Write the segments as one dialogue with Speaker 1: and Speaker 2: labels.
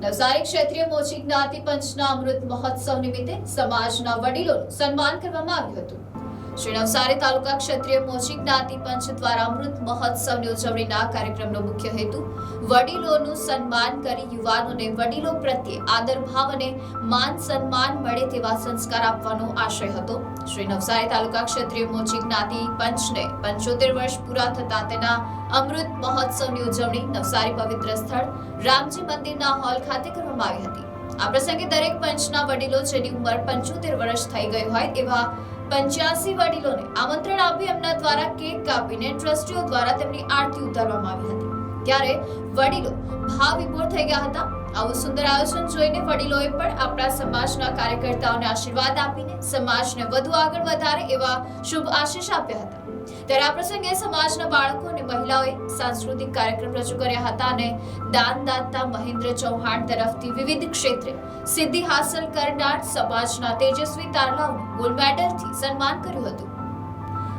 Speaker 1: નવસારી ક્ષેત્રીય મોચી જ્ઞાતિ પંચના અમૃત મહોત્સવ નિમિત્તે સમાજના વડીલોનું સન્માન કરવામાં આવ્યું હતું. શ્રી નવસારી તાલુકા ક્ષત્રિય મોચી જ્ઞાતિ પંચ દ્વારા અમૃત મહોત્સવની ઉજવણીના કાર્યક્રમનો મુખ્ય હેતુ વડીલોનું સન્માન કરી યુવાનોને વડીલો પ્રત્યે આદર, ભાવ અને માન સન્માન મળે તેવા સંસ્કાર આપવાનો આશય હતો. શ્રી નવસારી તાલુકા ક્ષત્રિય મોચી જ્ઞાતિ પંચને પંચોતેર વર્ષ પૂરા થતા તેના અમૃત મહોત્સવની ઉજવણી નવસારી પવિત્ર સ્થળ રામજી મંદિરના હોલ ખાતે કરવામાં આવી હતી. આ પ્રસંગે દરેક પંચના વડીલો જેની ઉંમર પંચોતેર વર્ષ થઈ ગઈ હોય તેવા પંચ્યાસી વડીલોને આમંત્રણ આપી એમના દ્વારા કેક કાપીને ટ્રસ્ટીઓ દ્વારા તેમની આરતી ઉતારવામાં આવી હતી. ત્યારે વડીલો ભાવ વિભોર થઈ ગયા હતા. આવું સુંદર આયોજન જોઈને વડીલોએ પણ આપણા સમાજના કાર્યકર્તાઓને આશીર્વાદ આપીને સમાજને વધુ આગળ વધારે એવા શુભ આશીષ આપ્યા હતા. ત્યારે આ પ્રસંગે સમાજના બાળકો અને મહિલાઓએ સાંસ્કૃતિક કાર્યક્રમ રજૂ કર્યા હતા અને દાનદાતા મહેન્દ્ર ચૌહાણ તરફથી વિવિધ ક્ષેત્રે સિદ્ધિ હાંસલ કરનાર સમાજના તેજસ્વી તારલાઓને ગોલ્ડ મેડલથી સન્માન કર્યું હતું.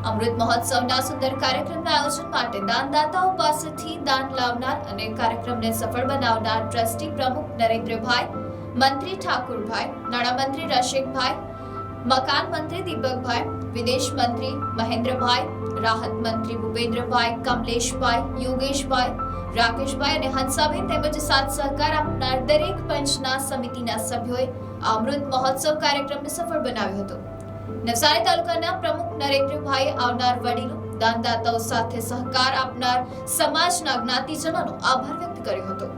Speaker 1: અમૃત મહોત્સવના સુંદર કાર્યક્રમના આયોજન માટે દાનદાતાઓ પાસેથી દાન લાવનાર અને કાર્યક્રમને સફળ બનાવનાર ટ્રસ્ટી પ્રમુખ નરેન્દ્રભાઈ, મંત્રી ઠાકુરભાઈ, નાણામંત્રી રશિકભાઈ મકાન મંત્રી દીપકભાઈ, વિદેશ મંત્રી મહેન્દ્રભાઈ રાહત મંત્રી ભૂપેન્દ્રભાઈ, કમલેશભાઈ, યોગેશભાઈ, રાકેશભાઈ અને હંસાબેન તેમજ સાથ સહકાર આપનાર દરેક પંચના સમિતિના સભ્યોએ અમૃત મહોત્સવ કાર્યક્રમને સફળ બનાવ્યો હતો. નવસારી તાલુકાના પ્રમુખ નરેન્દ્રભાઈ આવનાર વડીલો, દાનદાતાઓ સાથે સહકાર આપનાર સમાજના જ્ઞાતિજનોનો આભાર વ્યક્ત કર્યો હતો.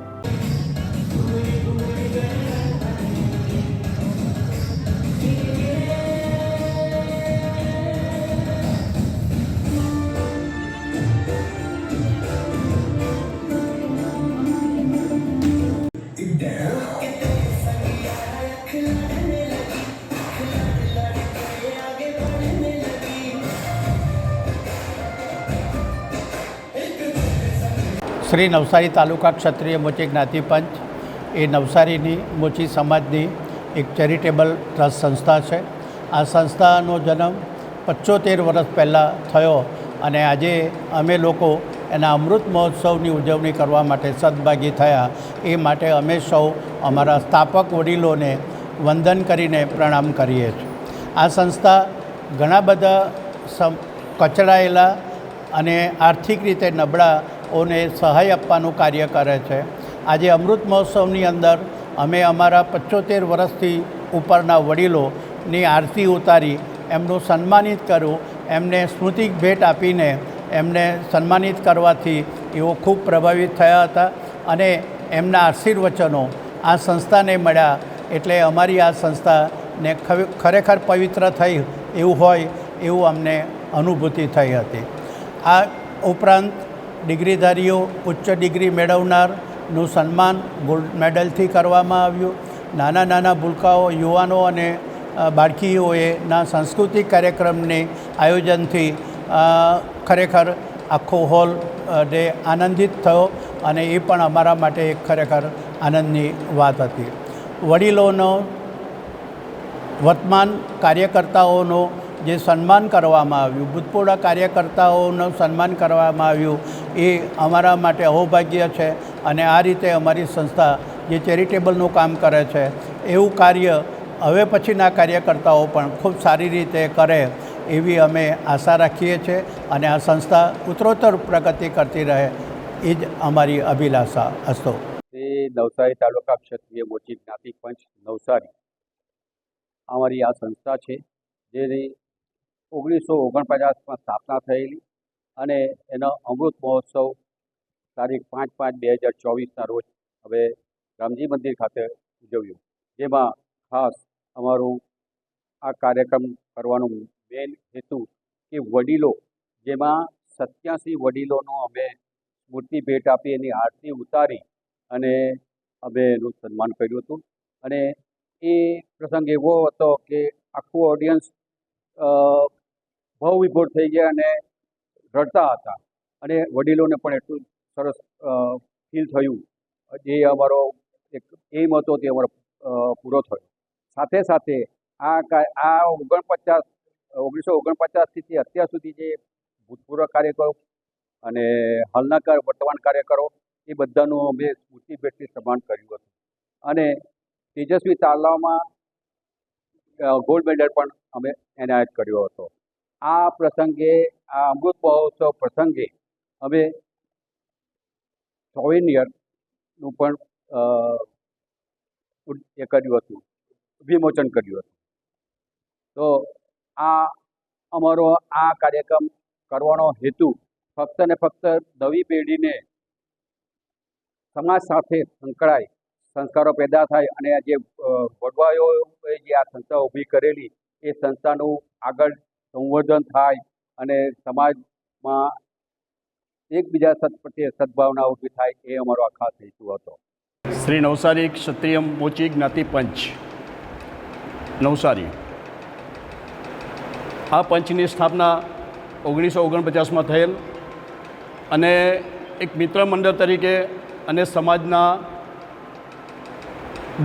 Speaker 2: શ્રી નવસારી તાલુકા ક્ષત્રિય મોચી જ્ઞાતિ પંચ. એ નવસારીની મોચી સમાજની એક ચેરિટેબલ ટ્રસ્ટ સંસ્થા છે. આ સંસ્થાનો જન્મ પચોતેર વર્ષ પહેલાં થયો અને આજે અમે લોકો એના અમૃત મહોત્સવની ઉજવણી કરવા માટે સદભાગી થયા. એ માટે અમે સૌ અમારા સ્થાપક વડીલોને વંદન કરીને પ્રણામ કરીએ છીએ. આ સંસ્થા ઘણા બધા કચડાયેલા અને આર્થિક રીતે નબળાઓને સહાય આપવાનું કાર્ય કરે છે. આજે અમૃત મહોત્સવની અંદર અમે અમારા પચોતેર વર્ષથી ઉપરના વડીલોની આરતી ઉતારી એમનું સન્માનિત કર્યું એમને સ્મૃતિક ભેટ આપીને એમને સન્માનિત કરવાથી એઓ ખૂબ પ્રભાવિત થયા હતા અને એમના આશીર્વચનો આ સંસ્થાને મળ્યા એટલે અમારી આ સંસ્થાને ખરેખર પવિત્ર થઈ એવું હોય એવું અમને અનુભૂતિ થઈ હતી. આ ઉપરાંત ડિગ્રીધારીઓ ઉચ્ચ ડિગ્રી મેળવનારનું સન્માન ગોલ્ડ મેડલથી કરવામાં આવ્યું. નાના નાના ભૂલકાઓ યુવાનો અને બાળકીઓએના સાંસ્કૃતિક કાર્યક્રમને આયોજનથી ખરેખર આખો હોલ ડે આનંદિત થયો અને એ પણ અમારા માટે એક ખરેખર આનંદની વાત હતી. વડીલોનો, વર્તમાન કાર્યકર્તાઓનો જે સન્માન કરવામાં આવ્યું, ભૂતપૂર્વ કાર્યકર્તાઓનું સન્માન કરવામાં આવ્યું એ અમારા માટે અહોભાગ્ય છે અને આ રીતે અમારી સંસ્થા જે ચેરિટેબલનું કામ કરે છે, એવું કાર્ય હવે પછીના કાર્યકર્તાઓ પણ ખૂબ સારી રીતે કરે એવી અમે આશા રાખીએ છીએ અને આ સંસ્થા ઉત્તરોત્તર પ્રગતિ કરતી રહે એ જ અમારી અભિલાષા. અસ્તો.
Speaker 3: તે નવસારી તાલુકા ક્ષત્રિય મોચી જ્ઞાતિ પંચ નવસારી. અમારી આ સંસ્થા છે, જેની ઓગણીસો ઓગણપચાસમાં સ્થાપના થયેલી. અને એનો અમૃત મહોત્સવ તારીખ પાંચ પાંચ બે હજાર ચોવીસના રોજ હવે રામજી મંદિર ખાતે ઉજવ્યો. જેમાં ખાસ અમારું આ કાર્યક્રમ કરવાનું મેન હેતુ કે વડીલો, જેમાં સત્યાસી વડીલોનો અમે મૂર્તિ ભેટ આપી, એની આરતી ઉતારી અને અમે એનું સન્માન કર્યું હતું. અને એ પ્રસંગ એવો હતો કે આખું ઓડિયન્સ બહુ વિભોર થઈ ગયા અને રડતા હતા. અને વડીલોને પણ એટલું સરસ ફીલ થયું. જે અમારો એક એમ હતો તે અમારો પૂરો થયો. સાથે સાથે આ આ ઓગણપચાસ, ઓગણીસો ઓગણપચાસથી અત્યાર સુધી જે ભૂતપૂર્વ કાર્યકરો અને હાલના વર્તમાન કાર્યકરો એ બધાનું અમે સ્મૃતિ ભેટથી સમાન કર્યું હતું. અને તેજસ્વી તાલાવમાં ગોલ્ડ મેડલ પણ અમે એનાયત કર્યો હતો. આ પ્રસંગે, આ અમૃત મહોત્સવ પ્રસંગે અમે સોવિનિયરનું પણ એ કર્યું હતું, વિમોચન કર્યું હતું. તો આ અમારો આ કાર્યક્રમ કરવાનો હેતુ ફક્ત ને ફક્ત નવી પેઢીને સમાજ સાથે સંકળાય, સંસ્કારો પેદા થાય અને જે વડવાયો જે આ સંસ્થા ઊભી કરેલી, એ સંસ્થાનું આગળ સંવર્ધન થાય અને સમાજમાં એકબીજા સત પ્રત્યે સદભાવના ઊભી થાય એ અમારો આ ખાસ હેતુ હતો.
Speaker 4: શ્રી નવસારી ક્ષત્રિય મોચી જ્ઞાતિ પંચ. નવસારી. આ પંચની સ્થાપના ઓગણીસો ઓગણપચાસમાં થયેલ અને એક મિત્ર મંડળ તરીકે અને સમાજના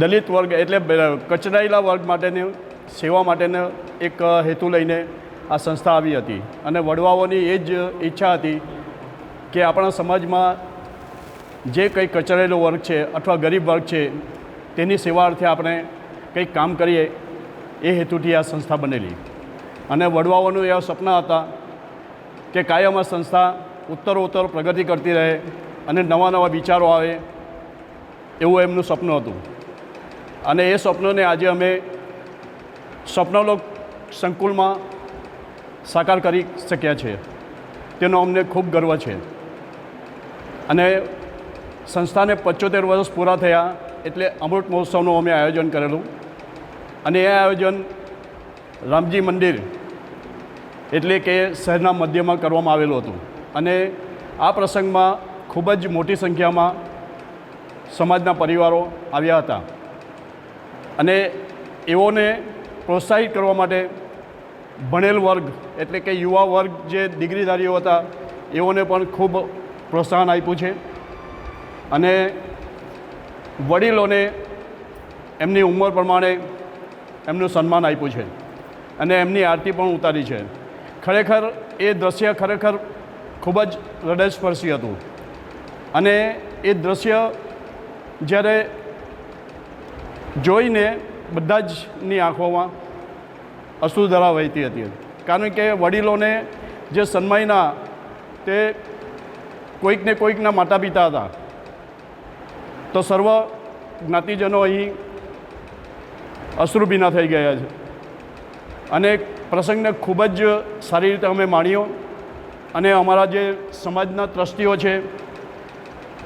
Speaker 4: દલિત વર્ગ એટલે કચડાયેલા વર્ગ માટેની સેવા માટેનો એક હેતુ લઈને આ સંસ્થા આવી હતી. અને વડવાઓની એ જ ઈચ્છા હતી કે આપણા સમાજમાં જે કંઈ કચરેલો વર્ગ છે અથવા ગરીબ વર્ગ છે, તેની સેવા અર્થે આપણે કંઈક કામ કરીએ, એ હેતુથી આ સંસ્થા બનેલી. અને વડવાઓનું એવા સપના હતા કે કાયમ આ સંસ્થા ઉત્તરોત્તર પ્રગતિ કરતી રહે અને નવા નવા વિચારો આવે એવું એમનું સપનું હતું. અને એ સ્વપ્નને આજે અમે સ્વપ્નલોક સંકુલમાં સાકાર કરી શક્યા છે. તેનો અમને ખૂબ ગર્વ છે. અને સંસ્થાને પચોતેર વર્ષ પૂરા થયા એટલે અમૃત મહોત્સવનું અમે આયોજન કરેલું. અને એ આયોજન રામજી મંદિર એટલે કે શહેરના મધ્યમાં કરવામાં આવેલું હતું. અને આ પ્રસંગમાં ખૂબ જ મોટી સંખ્યામાં સમાજના પરિવારો આવ્યા હતા. અને એઓને પ્રોત્સાહિત કરવા માટે ભણેલ વર્ગ, એટલે કે યુવા વર્ગ જે ડિગ્રીધારીઓ હતા, એઓને પણ ખૂબ પ્રોત્સાહન આપ્યું છે. અને વડીલોને એમની ઉંમર પ્રમાણે એમનું સન્માન આપ્યું છે અને એમની આરતી પણ ઉતારી છે. ખરેખર એ દ્રશ્ય ખરેખર ખૂબ જ હૃદયસ્પર્શી હતું. અને એ દ્રશ્ય જ્યારે જોઈને બધા જની આંખોમાં અશ્રુધરા વહેતી હતી. કારણ કે વડીલોને જે સન્માયના તે કોઈકને કોઈકના માતા પિતા હતા. તો સર્વ જ્ઞાતિજનો અહીં અશ્રુભીના થઈ ગયા છે. અને પ્રસંગને ખૂબ જ સારી રીતે અમે માણ્યો. અને અમારા જે સમાજના ટ્રસ્ટીઓ છે,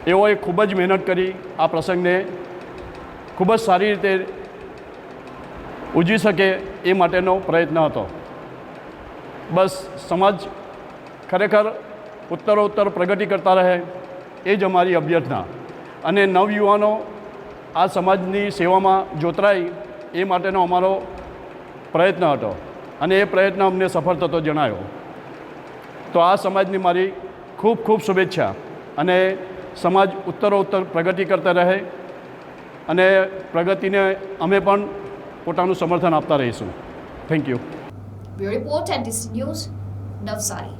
Speaker 4: એઓએ ખૂબ જ મહેનત કરી આ પ્રસંગને ખૂબ જ સારી રીતે ઉજવી શકે એ માટેનો પ્રયત્ન હતો. બસ સમાજ ખરેખર ઉત્તરોત્તર પ્રગતિ કરતા રહે એ જ અમારી અભ્યર્થના. અને નવયુવાનો આ સમાજની સેવામાં જોતરાય એ માટેનો અમારો પ્રયત્ન હતો અને એ પ્રયત્ન અમને સફળ થતો જણાયો. તો આ સમાજની મારી ખૂબ ખૂબ શુભેચ્છા અને સમાજ ઉત્તરોત્તર પ્રગતિ કરતા રહે અને પ્રગતિને અમે પણ પોતાનું સમર્થન આપતા રહીશું. Thank you
Speaker 1: bureau report and news Navsari